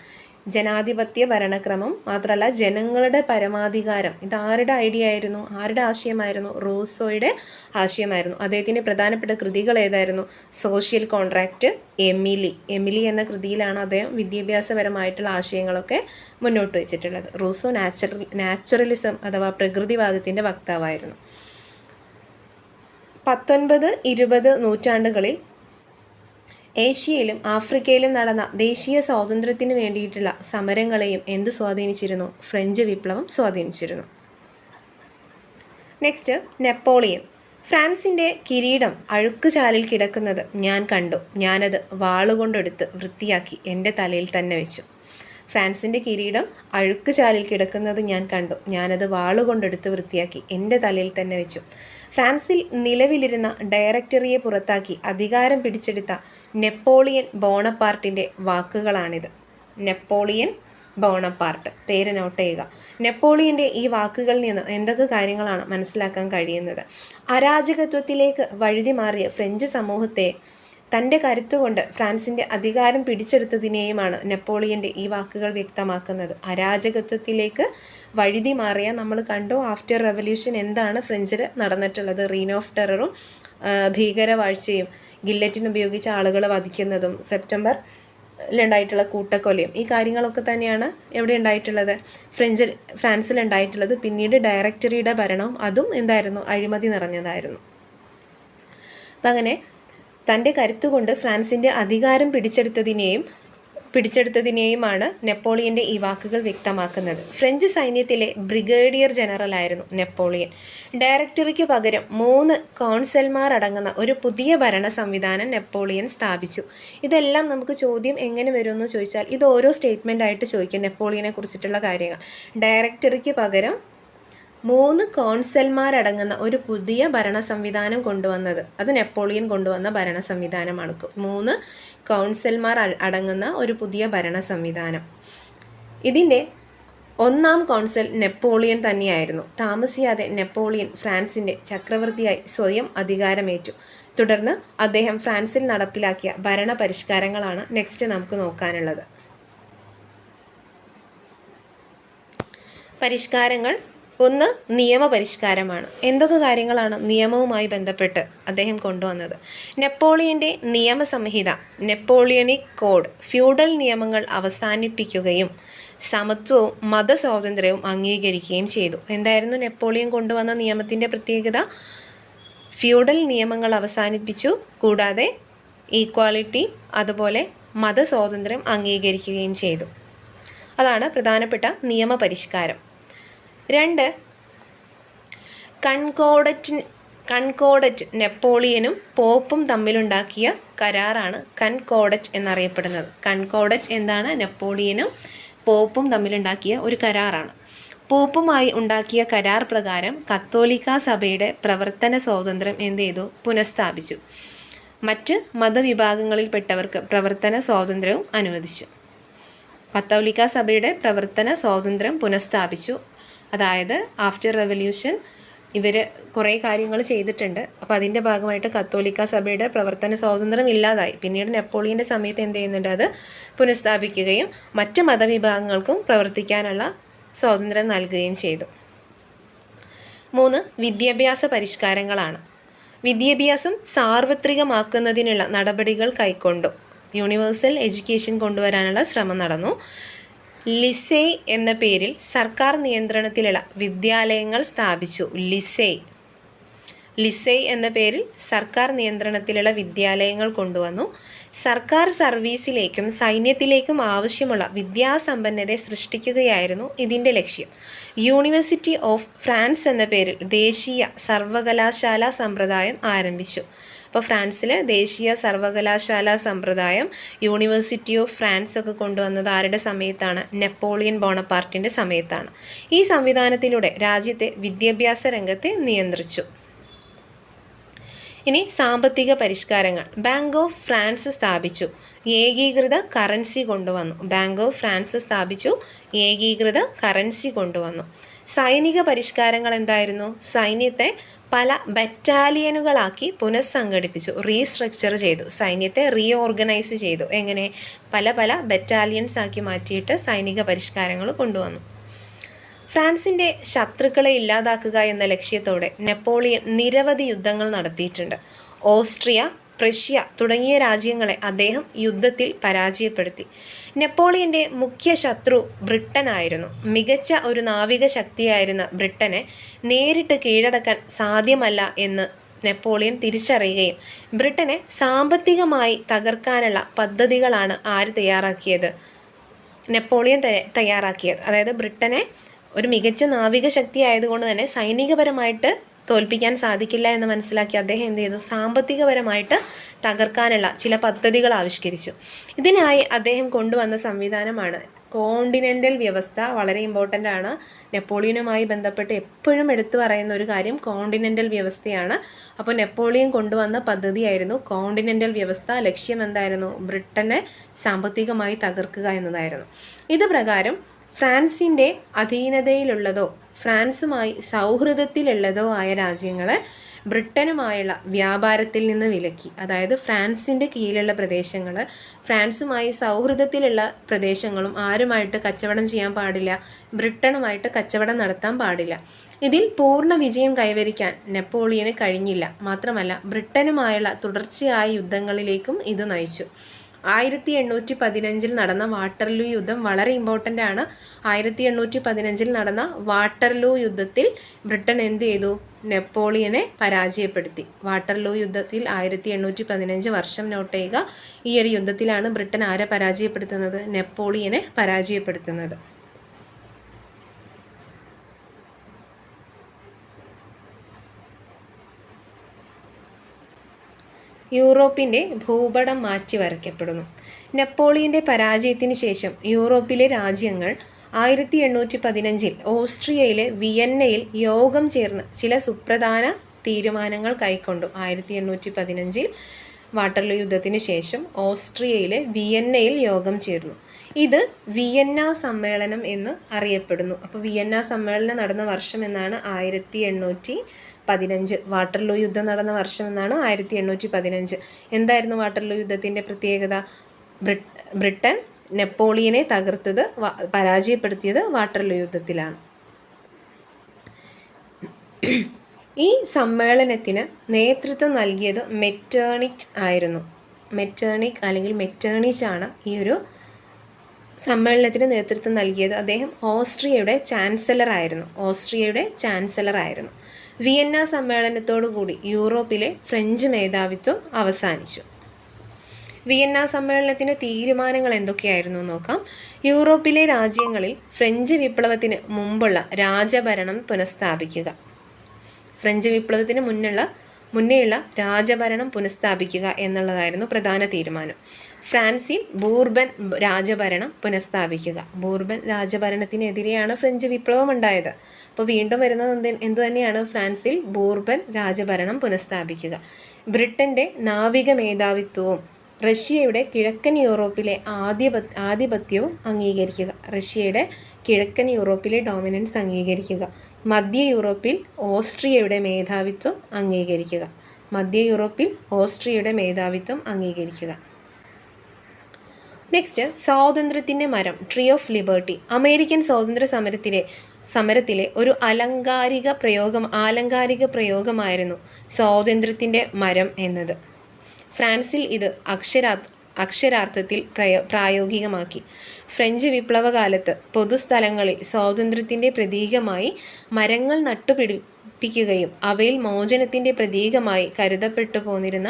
ജനാധിപത്യ ഭരണക്രമം മാത്രമല്ല ജനങ്ങളുടെ പരമാധികാരം. ഇത് ആരുടെ ഐഡിയ ആയിരുന്നു? ആരുടെ ആശയമായിരുന്നു? റൂസോയുടെ ആശയമായിരുന്നു. അദ്ദേഹത്തിന്റെ പ്രധാനപ്പെട്ട കൃതികൾ ഏതായിരുന്നു? സോഷ്യൽ കോൺട്രാക്റ്റ് എമിലി എമിലി എന്ന കൃതിയിലാണ് അദ്ദേഹം വിദ്യാഭ്യാസപരമായിട്ടുള്ള ആശയങ്ങളൊക്കെ മുന്നോട്ട് വെച്ചിട്ടുള്ളത്. റൂസോ നാച്ചുറൽ നാച്ചുറലിസം അഥവാ പ്രകൃതിവാദത്തിന്റെ വക്താവായിരുന്നു. പത്തൊൻപത് ഇരുപത് നൂറ്റാണ്ടുകളിൽ ഏഷ്യയിലും ആഫ്രിക്കയിലും നടന്ന ദേശീയ സ്വാതന്ത്ര്യത്തിന് വേണ്ടിയിട്ടുള്ള സമരങ്ങളെയും എന്ത് സ്വാധീനിച്ചിരുന്നു? ഫ്രഞ്ച് വിപ്ലവം സ്വാധീനിച്ചിരുന്നു. Next Napoleon. ഫ്രാൻസിന്റെ കിരീടം അഴുക്കുചാലിൽ കിടക്കുന്നത് ഞാൻ കണ്ടു. ഞാനത് വാളുകൊണ്ടെടുത്ത് വൃത്തിയാക്കി എന്റെ തലയിൽ തന്നെ വെച്ചു. ഫ്രാൻസിന്റെ കിരീടം അഴുക്കുചാലിൽ കിടക്കുന്നത് ഞാൻ കണ്ടു. ഞാനത് വാളുകൊണ്ടെടുത്ത് വൃത്തിയാക്കി എന്റെ തലയിൽ തന്നെ വെച്ചു. ഫ്രാൻസിൽ നിലവിലിരുന്ന ഡയറക്ടറിയെ പുറത്താക്കി അധികാരം പിടിച്ചെടുത്ത നെപ്പോളിയൻ ബോണപ്പാർട്ടിന്റെ വാക്കുകളാണിത്. നെപ്പോളിയൻ ബോണപ്പാർട്ട് പേര് നോട്ട് ചെയ്യുക. നെപ്പോളിയന്റെ ഈ വാക്കുകളിൽ നിന്ന് എന്തൊക്കെ കാര്യങ്ങളാണ് മനസ്സിലാക്കാൻ കഴിയുന്നത്? അരാജകത്വത്തിലേക്ക് വഴുതി മാറിയ ഫ്രഞ്ച് സമൂഹത്തെ തന്റെ കരുത്തുകൊണ്ട് ഫ്രാൻസിന്റെ അധികാരം പിടിച്ചെടുത്തതിനെയുമാണ് നെപ്പോളിയന്റെ ഈ വാക്കുകൾ വ്യക്തമാക്കുന്നത്. അരാജകത്വത്തിലേക്ക് വഴുതി മാറിയ നമ്മൾ കണ്ടു ആഫ്റ്റർ റെവല്യൂഷൻ എന്താണ് ഫ്രഞ്ചിൽ നടന്നിട്ടുള്ളത്. റീൻ ഓഫ് ടെററും ഭീകരവാഴ്ചയും ഗില്ലറ്റിൻ ഉപയോഗിച്ച് ആളുകൾ വധിക്കുന്നതും സെപ്റ്റംബർ ലുണ്ടായിട്ടുള്ള കൂട്ടക്കൊലയും ഈ കാര്യങ്ങളൊക്കെ തന്നെയാണ് എവിടെ ഉണ്ടായിട്ടുള്ളത്? ഫ്രഞ്ചിൽ ഫ്രാൻസിൽ ഉണ്ടായിട്ടുള്ളത്. പിന്നീട് ഡയറക്ടറിയുടെ ഭരണവും അതും എന്തായിരുന്നു? അഴിമതി നിറഞ്ഞതായിരുന്നു. അപ്പം അങ്ങനെ തന്റെ കരുത്തുകൊണ്ട് ഫ്രാൻസിന്റെ അധികാരം പിടിച്ചെടുത്തതിനെയും പിടിച്ചെടുത്തതിനെയുമാണ് നെപ്പോളിയന്റെ ഈ വാക്കുകൾ വ്യക്തമാക്കുന്നത്. ഫ്രഞ്ച് സൈന്യത്തിലെ ബ്രിഗേഡിയർ ജനറലായിരുന്നു നെപ്പോളിയൻ. ഡയറക്ടറിക്ക് പകരം മൂന്ന് കോൺസൽമാർ അടങ്ങുന്ന ഒരു പുതിയ ഭരണ സംവിധാനം നെപ്പോളിയൻ സ്ഥാപിച്ചു. ഇതെല്ലാം നമുക്ക് ചോദ്യം എങ്ങനെ വരുമെന്ന് ചോദിച്ചാൽ ഇത് ഓരോ സ്റ്റേറ്റ്മെന്റ് ആയിട്ട് ചോദിക്കും നെപ്പോളിയനെ കുറിച്ചിട്ടുള്ള കാര്യങ്ങൾ. ഡയറക്ടറിക്ക് പകരം മൂന്ന് കോൺസൽമാരടങ്ങുന്ന ഒരു പുതിയ ഭരണ സംവിധാനം കൊണ്ടുവന്നത്. അത് നെപ്പോളിയൻ കൊണ്ടുവന്ന ഭരണ സംവിധാനമാണ് മൂന്ന് കൗൺസിൽമാർ അടങ്ങുന്ന ഒരു പുതിയ ഭരണ സംവിധാനം ഇതിന്റെ ഒന്നാം കോൺസൽ നെപ്പോളിയൻ തന്നെയായിരുന്നു. താമസിയാതെ നെപ്പോളിയൻ ഫ്രാൻസിന്റെ ചക്രവർത്തിയായി സ്വയം അധികാരമേറ്റു. തുടർന്ന് അദ്ദേഹം ഫ്രാൻസിൽ നടപ്പിലാക്കിയ ഭരണ പരിഷ്കാരങ്ങളാണ് നെക്സ്റ്റ് നമുക്ക് നോക്കാനുള്ളത്. പരിഷ്കാരങ്ങൾ ഒന്ന് നിയമപരിഷ്കാരമാണ്. എന്തൊക്കെ കാര്യങ്ങളാണ് നിയമവുമായി ബന്ധപ്പെട്ട് അദ്ദേഹം കൊണ്ടുവന്നത്? നെപ്പോളിയന്റെ നിയമസംഹിത നെപ്പോളിയനിക് കോഡ് ഫ്യൂഡൽ നിയമങ്ങൾ അവസാനിപ്പിക്കുകയും സമത്വവും മതസ്വാതന്ത്ര്യവും അംഗീകരിക്കുകയും ചെയ്തു. എന്തായിരുന്നു നെപ്പോളിയൻ കൊണ്ടുവന്ന നിയമത്തിന്റെ പ്രത്യേകത? ഫ്യൂഡൽ നിയമങ്ങൾ അവസാനിപ്പിച്ചു കൂടാതെ ഈക്വാലിറ്റി അതുപോലെ മതസ്വാതന്ത്ര്യം അംഗീകരിക്കുകയും ചെയ്തു. അതാണ് പ്രധാനപ്പെട്ട നിയമപരിഷ്കാരം. രണ്ട് കൺകോഡറ്റ് കൺകോഡറ്റ് നെപ്പോളിയനും പോപ്പും തമ്മിലുണ്ടാക്കിയ കരാറാണ് കൺകോഡറ്റ് എന്നറിയപ്പെടുന്നത്. കൺകോഡറ്റ് എന്താണ്? നെപ്പോളിയനും പോപ്പും തമ്മിലുണ്ടാക്കിയ ഒരു കരാറാണ്. പോപ്പുമായി ഉണ്ടാക്കിയ കരാർ പ്രകാരം കത്തോലിക്ക സഭയുടെ പ്രവർത്തന സ്വാതന്ത്ര്യം എന്ത് ചെയ്തു? പുനഃസ്ഥാപിച്ചു. മറ്റ് മതവിഭാഗങ്ങളിൽപ്പെട്ടവർക്ക് പ്രവർത്തന സ്വാതന്ത്ര്യവും അനുവദിച്ചു. കത്തോലിക്ക സഭയുടെ പ്രവർത്തന സ്വാതന്ത്ര്യം പുനഃസ്ഥാപിച്ചു. അതായത് ആഫ്റ്റർ റെവല്യൂഷൻ ഇവർ കുറേ കാര്യങ്ങൾ ചെയ്തിട്ടുണ്ട്. അപ്പോൾ അതിന്റെ ഭാഗമായിട്ട് കത്തോലിക്ക സഭയുടെ പ്രവർത്തന സ്വാതന്ത്ര്യം ഇല്ലാതായി. പിന്നീട് നെപ്പോളിയന്റെ സമയത്ത് എന്ത് ചെയ്യുന്നുണ്ട്? അത് പുനഃസ്ഥാപിക്കുകയും മറ്റ് മതവിഭാഗങ്ങൾക്കും പ്രവർത്തിക്കാനുള്ള സ്വാതന്ത്ര്യം നൽകുകയും ചെയ്തു. മൂന്ന് വിദ്യാഭ്യാസ പരിഷ്കാരങ്ങളാണ്. വിദ്യാഭ്യാസം സാർവത്രികമാക്കുന്നതിനുള്ള നടപടികൾ കൈക്കൊണ്ടു. യൂണിവേഴ്സൽ എഡ്യൂക്കേഷൻ കൊണ്ടുവരാനുള്ള ശ്രമം നടന്നു. ലിസേ എന്ന പേരിൽ സർക്കാർ നിയന്ത്രണത്തിലുള്ള വിദ്യാലയങ്ങൾ സ്ഥാപിച്ചു. ലിസേ. ലിസൈ എന്ന പേരിൽ സർക്കാർ നിയന്ത്രണത്തിലുള്ള വിദ്യാലയങ്ങൾ കൊണ്ടുവന്നു. സർക്കാർ സർവീസിലേക്കും സൈന്യത്തിലേക്കും ആവശ്യമുള്ള വിദ്യാസമ്പന്നരെ സൃഷ്ടിക്കുകയായിരുന്നു ഇതിന്റെ ലക്ഷ്യം. യൂണിവേഴ്സിറ്റി ഓഫ് ഫ്രാൻസ് എന്ന പേരിൽ ദേശീയ സർവകലാശാല സമ്പ്രദായം ആരംഭിച്ചു. അപ്പോൾ ഫ്രാൻസിൽ ദേശീയ സർവകലാശാല സമ്പ്രദായം യൂണിവേഴ്സിറ്റി ഓഫ് ഫ്രാൻസ് ഒക്കെ കൊണ്ടുവന്നത് ആരുടെ സമയത്താണ്? നെപ്പോളിയൻ ബോണപ്പാർട്ടിന്റെ സമയത്താണ്. ഈ സംവിധാനത്തിലൂടെ രാജ്യത്തെ വിദ്യാഭ്യാസ രംഗത്തെ നിയന്ത്രിച്ചു. ഇനി സാമ്പത്തിക പരിഷ്കാരങ്ങൾ. ബാങ്ക് ഓഫ് ഫ്രാൻസ് സ്ഥാപിച്ചു. ഏകീകൃത കറൻസി കൊണ്ടുവന്നു. ബാങ്ക് ഓഫ് ഫ്രാൻസ് സ്ഥാപിച്ചു. ഏകീകൃത കറൻസി കൊണ്ടുവന്നു. സൈനിക പരിഷ്കാരങ്ങൾ എന്തായിരുന്നു? സൈന്യത്തെ പല ബറ്റാലിയനുകളാക്കി പുനഃസംഘടിപ്പിച്ചു റീസ്ട്രക്ചർ ചെയ്തു സൈന്യത്തെ റീഓർഗനൈസ് ചെയ്തു. എങ്ങനെ? പല പല ബറ്റാലിയൻസ് ആക്കി മാറ്റിയിട്ട് സൈനിക പരിഷ്കാരങ്ങൾ കൊണ്ടുവന്നു. ഫ്രാൻസിന്റെ ശത്രുക്കളെ ഇല്ലാതാക്കുക എന്ന ലക്ഷ്യത്തോടെ നെപ്പോളിയൻ നിരവധി യുദ്ധങ്ങൾ നടത്തിയിട്ടുണ്ട്. ഓസ്ട്രിയ പ്രഷ്യ തുടങ്ങിയ രാജ്യങ്ങളെ അദ്ദേഹം യുദ്ധത്തിൽ പരാജയപ്പെടുത്തി. നെപ്പോളിയന്റെ മുഖ്യ ശത്രു ബ്രിട്ടനായിരുന്നു. മികച്ച ഒരു നാവിക ശക്തിയായിരുന്ന ബ്രിട്ടനെ നേരിട്ട് കീഴടക്കാൻ സാധ്യമല്ല എന്ന് നെപ്പോളിയൻ തിരിച്ചറിയുകയും ബ്രിട്ടനെ സാമ്പത്തികമായി തകർക്കാനുള്ള പദ്ധതികളാണ് ആര് തയ്യാറാക്കിയത്? നെപ്പോളിയൻ തയ്യാറാക്കിയത്. അതായത് ബ്രിട്ടനെ ഒരു മികച്ച നാവിക ശക്തി ആയതുകൊണ്ട് തന്നെ സൈനികപരമായിട്ട് തോൽപ്പിക്കാൻ സാധിക്കില്ല എന്ന് മനസ്സിലാക്കി അദ്ദേഹം എന്ത് ചെയ്തു? സാമ്പത്തികപരമായിട്ട് തകർക്കാനുള്ള ചില പദ്ധതികൾ ആവിഷ്കരിച്ചു. ഇതിനായി അദ്ദേഹം കൊണ്ടുവന്ന സംവിധാനമാണ്. കോണ്ടിനെന്റൽ വ്യവസ്ഥ വളരെ ഇമ്പോർട്ടന്റ് ആണ്. നെപ്പോളിയനുമായി ബന്ധപ്പെട്ട് എപ്പോഴും എടുത്തു പറയുന്ന ഒരു കാര്യം കോണ്ടിനെന്റൽ വ്യവസ്ഥയാണ്. അപ്പോൾ നെപ്പോളിയൻ കൊണ്ടുവന്ന പദ്ധതിയായിരുന്നു കോണ്ടിനെന്റൽ വ്യവസ്ഥ. ലക്ഷ്യം എന്തായിരുന്നു? ബ്രിട്ടനെ സാമ്പത്തികമായി തകർക്കുക എന്നതായിരുന്നു. ഇത് പ്രകാരം ഫ്രാൻസിന്റെ അധീനതയിലുള്ളതോ ഫ്രാൻസുമായി സൗഹൃദത്തിലുള്ളതോ ആയ രാജ്യങ്ങളെ ബ്രിട്ടനുമായുള്ള വ്യാപാരത്തിൽ നിന്ന് വിലക്കി. അതായത് ഫ്രാൻസിന്റെ കീഴിലുള്ള പ്രദേശങ്ങൾ ഫ്രാൻസുമായി സൗഹൃദത്തിലുള്ള പ്രദേശങ്ങളും ആരുമായിട്ട് കച്ചവടം ചെയ്യാൻ പാടില്ല. ബ്രിട്ടനുമായിട്ട് കച്ചവടം നടത്താൻ പാടില്ല. ഇതിൽ പൂർണ വിജയം കൈവരിക്കാൻ നെപ്പോളിയന് കഴിഞ്ഞില്ല. മാത്രമല്ല ബ്രിട്ടനുമായുള്ള തുടർച്ചയായ യുദ്ധങ്ങളിലേക്കും ഇത് നയിച്ചു. ആയിരത്തി എണ്ണൂറ്റി പതിനഞ്ചിൽ നടന്ന വാട്ടർലൂ യുദ്ധം വളരെ ഇമ്പോർട്ടന്റ് ആണ്. ആയിരത്തി എണ്ണൂറ്റി പതിനഞ്ചിൽ നടന്ന വാട്ടർലൂ യുദ്ധത്തിൽ ബ്രിട്ടൻ എന്ത് ചെയ്തു? നെപ്പോളിയനെ പരാജയപ്പെടുത്തി. വാട്ടർലൂ യുദ്ധത്തിൽ ആയിരത്തി എണ്ണൂറ്റി പതിനഞ്ച് വർഷം നോട്ട് ചെയ്യുക. ഈ ഒരു യുദ്ധത്തിലാണ് ബ്രിട്ടൻ ആരെ പരാജയപ്പെടുത്തുന്നത്? നെപ്പോളിയനെ പരാജയപ്പെടുത്തുന്നത്. യൂറോപ്പിന്റെ ഭൂപടം മാറ്റി വരയ്ക്കപ്പെടുന്നു. നെപ്പോളിയന്റെ പരാജയത്തിന് ശേഷം യൂറോപ്പിലെ രാജ്യങ്ങൾ ആയിരത്തി എണ്ണൂറ്റി പതിനഞ്ചിൽ ഓസ്ട്രിയയിലെ വിയന്നയിൽ യോഗം ചേർന്ന് ചില സുപ്രധാന തീരുമാനങ്ങൾ കൈക്കൊണ്ടു. ആയിരത്തി എണ്ണൂറ്റി പതിനഞ്ചിൽ വാട്ടർലൂ യുദ്ധത്തിന് ശേഷം ഓസ്ട്രിയയിലെ വിയന്നയിൽ യോഗം ചേർന്നു. ഇത് വിയന്ന സമ്മേളനം എന്ന് അറിയപ്പെടുന്നു. അപ്പോൾ വിയന്ന സമ്മേളനം നടന്ന വർഷം എന്നാണ് ആയിരത്തി എണ്ണൂറ്റി പതിനഞ്ച്. വാട്ടർലൂ യുദ്ധം നടന്ന വർഷം എന്നാണ് ആയിരത്തി എണ്ണൂറ്റി പതിനഞ്ച് എന്തായിരുന്നു വാട്ടർലൂ യുദ്ധത്തിന്റെ പ്രത്യേകത? ബ്രിട്ടൻ നെപ്പോളിയനെ തകർത്തത് പരാജയപ്പെടുത്തിയത് വാട്ടർലൂ യുദ്ധത്തിലാണ്. ഈ സമ്മേളനത്തിന് നേതൃത്വം നൽകിയത് മെറ്റേണിക് ആയിരുന്നു. മെറ്റേണിക് അല്ലെങ്കിൽ മെറ്റേണിച്ച് ആണ് ഈ ഒരു സമ്മേളനത്തിന് നേതൃത്വം നൽകിയത്. അദ്ദേഹം ഓസ്ട്രിയയുടെ ചാൻസലർ ആയിരുന്നു. ഓസ്ട്രിയയുടെ ചാൻസലർ ആയിരുന്നു. വിയന്ന സമ്മേളനത്തോടുകൂടി യൂറോപ്പിലെ ഫ്രഞ്ച് മേധാവിത്വം അവസാനിച്ചു. വിയന്ന സമ്മേളനത്തിന് തീരുമാനങ്ങൾ എന്തൊക്കെയായിരുന്നു നോക്കാം. യൂറോപ്പിലെ രാജ്യങ്ങളിൽ ഫ്രഞ്ച് വിപ്ലവത്തിന് മുമ്പുള്ള രാജഭരണം പുനഃസ്ഥാപിക്കുക. ഫ്രഞ്ച് വിപ്ലവത്തിന് മുന്നുള്ള മുന്നേയുള്ള രാജഭരണം പുനഃസ്ഥാപിക്കുക എന്നുള്ളതായിരുന്നു പ്രധാന തീരുമാനം. ഫ്രാൻസിൽ ബൂർബൻ രാജഭരണം പുനഃസ്ഥാപിക്കുക. ബൂർബൻ രാജഭരണത്തിനെതിരെയാണ് ഫ്രഞ്ച് വിപ്ലവം ഉണ്ടായത്. അപ്പോൾ വീണ്ടും വരുന്നത് എന്ത് എന്ത് തന്നെയാണ്? ഫ്രാൻസിൽ ബൂർബൻ രാജഭരണം പുനഃസ്ഥാപിക്കുക. ബ്രിട്ടന്റെ നാവിക മേധാവിത്വവും റഷ്യയുടെ കിഴക്കൻ യൂറോപ്പിലെ ആധിപ ആധിപത്യവും അംഗീകരിക്കുക. റഷ്യയുടെ കിഴക്കൻ യൂറോപ്പിലെ ഡോമിനൻസ് അംഗീകരിക്കുക. മധ്യ യൂറോപ്പിൽ ഓസ്ട്രിയയുടെ മേധാവിത്വം അംഗീകരിക്കുക. മധ്യ യൂറോപ്പിൽ ഓസ്ട്രിയയുടെ മേധാവിത്വം അംഗീകരിക്കുക. നെക്സ്റ്റ് സ്വാതന്ത്ര്യത്തിന്റെ മരം ട്രീ ഓഫ് ലിബർട്ടി അമേരിക്കൻ സ്വാതന്ത്ര്യ സമരത്തിലെ സമരത്തിലെ ഒരു അലങ്കാരിക പ്രയോഗം ആലങ്കാരിക പ്രയോഗമായിരുന്നു സ്വാതന്ത്ര്യത്തിന്റെ മരം എന്നത്. ഫ്രാൻസിൽ ഇത് അക്ഷരാ അക്ഷരാർത്ഥത്തിൽ പ്രയോ പ്രായോഗികമാക്കി. ഫ്രഞ്ച് വിപ്ലവകാലത്ത് പൊതുസ്ഥലങ്ങളിൽ സ്വാതന്ത്ര്യത്തിന്റെ പ്രതീകമായി മരങ്ങൾ നട്ടുപിടിപ്പിക്കുകയും അവയിൽ മോചനത്തിന്റെ പ്രതീകമായി കരുതപ്പെട്ടു പോന്നിരുന്ന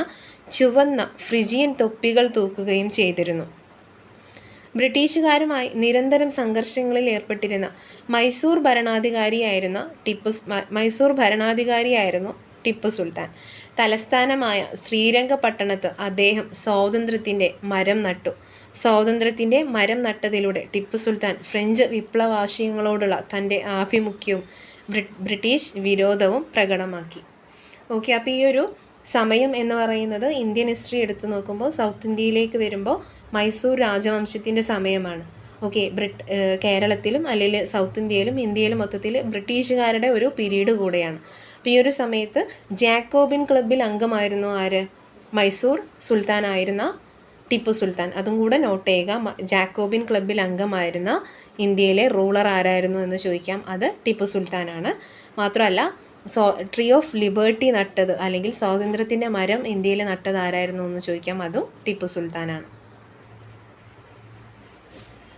ചുവന്ന ഫ്രിജിയൻ തൊപ്പികൾ തൂക്കുകയും ചെയ്തിരുന്നു. ബ്രിട്ടീഷുകാരുമായി നിരന്തരം സംഘർഷങ്ങളിൽ ഏർപ്പെട്ടിരുന്ന മൈസൂർ ഭരണാധികാരിയായിരുന്ന ടിപ്പു മൈസൂർ ഭരണാധികാരിയായിരുന്നു ടിപ്പു സുൽത്താൻ. തലസ്ഥാനമായ ശ്രീരംഗപട്ടണത്ത് അദ്ദേഹം സ്വാതന്ത്ര്യത്തിന്റെ മരം നട്ടു. സ്വാതന്ത്ര്യത്തിന്റെ മരം നട്ടതിലൂടെ ടിപ്പു സുൽത്താൻ ഫ്രഞ്ച് വിപ്ലവാശയങ്ങളോടുള്ള തന്റെ ആഭിമുഖ്യവും ബ്രിട്ടീഷ് വിരോധവും പ്രകടമാക്കി. ഓക്കെ അപ്പോൾ ഈ ഒരു സമയം എന്ന് പറയുന്നത് ഇന്ത്യൻ ഹിസ്റ്ററി എടുത്തു നോക്കുമ്പോൾ സൗത്ത് ഇന്ത്യയിലേക്ക് വരുമ്പോൾ മൈസൂർ രാജവംശത്തിന്റെ സമയമാണ്. ഓക്കെ ബ്രിട്ട് കേരളത്തിലും അല്ലെങ്കിൽ സൗത്ത് ഇന്ത്യയിലും ഇന്ത്യയിലും മൊത്തത്തിൽ ബ്രിട്ടീഷുകാരുടെ ഒരു പീരീഡ് കൂടെയാണ്. അപ്പോൾ ഈ ഒരു സമയത്ത് ജാക്കോബിൻ ക്ലബിൽ അംഗമായിരുന്നു ആര്? മൈസൂർ സുൽത്താൻ ആയിരുന്ന ടിപ്പു സുൽത്താൻ. അതും കൂടെ നോട്ട് ചെയ്യുക ജാക്കോബിൻ ക്ലബിൽ അംഗമായിരുന്ന ഇന്ത്യയിലെ റൂളർ ആരായിരുന്നു എന്ന് ചോദിക്കാം. അത് ടിപ്പു സുൽത്താനാണ്. മാത്രമല്ല സോ ട്രീ ഓഫ് ലിബേർട്ടി നട്ടത് അല്ലെങ്കിൽ സ്വാതന്ത്ര്യത്തിന്റെ മരം ഇന്ത്യയിൽ നട്ടത് ആരായിരുന്നു എന്ന് ചോദിക്കാം. അതും ടിപ്പു സുൽത്താനാണ്.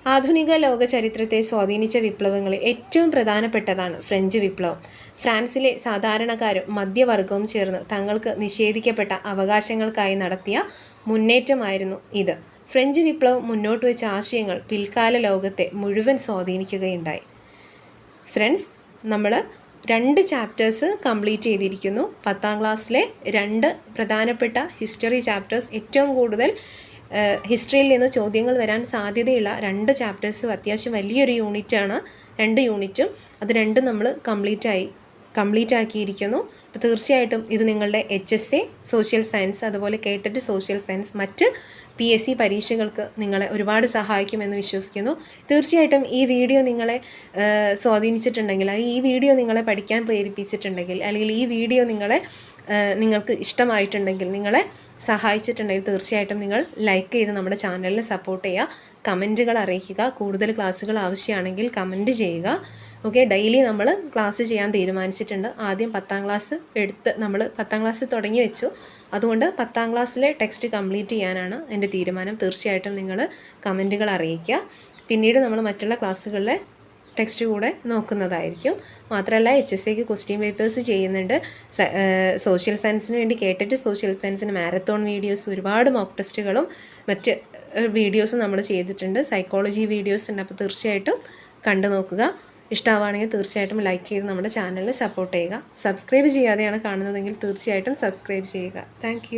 ആധുനിക ലോക ചരിത്രത്തെ സ്വാധീനിച്ച വിപ്ലവങ്ങളിൽ ഏറ്റവും പ്രധാനപ്പെട്ടതാണ് ഫ്രഞ്ച് വിപ്ലവം. ഫ്രാൻസിലെ സാധാരണക്കാരും മധ്യവർഗവും ചേർന്ന് തങ്ങൾക്ക് നിഷേധിക്കപ്പെട്ട അവകാശങ്ങൾക്കായി നടത്തിയ മുന്നേറ്റമായിരുന്നു ഇത്. ഫ്രഞ്ച് വിപ്ലവം മുന്നോട്ട് വെച്ച ആശയങ്ങൾ പിൽക്കാല ലോകത്തെ മുഴുവൻ സ്വാധീനിക്കുകയുണ്ടായി. ഫ്രണ്ട്സ് നമ്മൾ രണ്ട് ചാപ്റ്റേഴ്സ് കംപ്ലീറ്റ് ചെയ്തിരിക്കുന്നു. പത്താം ക്ലാസ്സിലെ രണ്ട് പ്രധാനപ്പെട്ട ഹിസ്റ്ററി ചാപ്റ്റേഴ്സ് ഏറ്റവും കൂടുതൽ ഹിസ്റ്ററിയിൽ നിന്ന് ചോദ്യങ്ങൾ വരാൻ സാധ്യതയുള്ള രണ്ട് ചാപ്റ്റേഴ്സും അത്യാവശ്യം വലിയൊരു യൂണിറ്റാണ് രണ്ട് യൂണിറ്റും അത് രണ്ടും നമ്മൾ കംപ്ലീറ്റ് ആയി. കംപ്ലീറ്റ് ആക്കിയിരിക്കുന്നു അപ്പോൾ തീർച്ചയായിട്ടും ഇത് നിങ്ങളുടെ H S A social science അതുപോലെ കേട്ടിട്ട് സോഷ്യൽ സയൻസ് മറ്റ് പി എസ് സി പരീക്ഷകൾക്ക് നിങ്ങളെ ഒരുപാട് സഹായിക്കുമെന്ന് വിശ്വസിക്കുന്നു. തീർച്ചയായിട്ടും ഈ വീഡിയോ നിങ്ങളെ സ്വാധീനിച്ചിട്ടുണ്ടെങ്കിൽ ഈ വീഡിയോ നിങ്ങളെ പഠിക്കാൻ പ്രേരിപ്പിച്ചിട്ടുണ്ടെങ്കിൽ അല്ലെങ്കിൽ ഈ വീഡിയോ നിങ്ങളെ നിങ്ങൾക്ക് ഇഷ്ടമായിട്ടുണ്ടെങ്കിൽ നിങ്ങളെ സഹായിച്ചിട്ടുണ്ടെങ്കിൽ തീർച്ചയായിട്ടും നിങ്ങൾ ലൈക്ക് ചെയ്ത് നമ്മുടെ ചാനലിനെ സപ്പോർട്ട് ചെയ്യുക. കമന്റുകൾ അറിയിക്കുക. കൂടുതൽ ക്ലാസ്സുകൾ ആവശ്യമാണെങ്കിൽ കമന്റ് ചെയ്യുക. ഓക്കെ ഡെയിലി നമ്മൾ ക്ലാസ് ചെയ്യാൻ തീരുമാനിച്ചിട്ടുണ്ട്. ആദ്യം പത്താം ക്ലാസ് എടുത്ത് നമ്മൾ പത്താം ക്ലാസ് തുടങ്ങി വെച്ചു. അതുകൊണ്ട് പത്താം ക്ലാസ്സിലെ ടെക്സ്റ്റ് കംപ്ലീറ്റ് ചെയ്യാനാണ് എന്റെ തീരുമാനം. തീർച്ചയായിട്ടും നിങ്ങൾ കമന്റുകൾ അറിയിക്കുക. പിന്നീട് നമ്മൾ മറ്റുള്ള ക്ലാസ്സുകളിലെ ടെക്സ്റ്റ് കൂടെ നോക്കുന്നതായിരിക്കും. മാത്രമല്ല എച്ച് എസ് സിക്ക് ക്വസ്റ്റ്യൻ പേപ്പേഴ്സ് ചെയ്യുന്നുണ്ട്. സോഷ്യൽ സയൻസിന് വേണ്ടി കേട്ടിട്ട് സോഷ്യൽ സയൻസിന് മാരത്തോൺ വീഡിയോസ് ഒരുപാട് മോക്ക് ടെസ്റ്റുകളും മറ്റ് വീഡിയോസും നമ്മൾ ചെയ്തിട്ടുണ്ട്. സൈക്കോളജി വീഡിയോസ് ഉണ്ട്. അപ്പോൾ തീർച്ചയായിട്ടും കണ്ടു നോക്കുക. ഇഷ്ടമാവുകയാണെങ്കിൽ തീർച്ചയായിട്ടും ലൈക്ക് ചെയ്ത് നമ്മുടെ ചാനലിനെ സപ്പോർട്ട് ചെയ്യുക. സബ്സ്ക്രൈബ് ചെയ്യാതെയാണ് കാണുന്നതെങ്കിൽ തീർച്ചയായിട്ടും സബ്സ്ക്രൈബ് ചെയ്യുക. താങ്ക്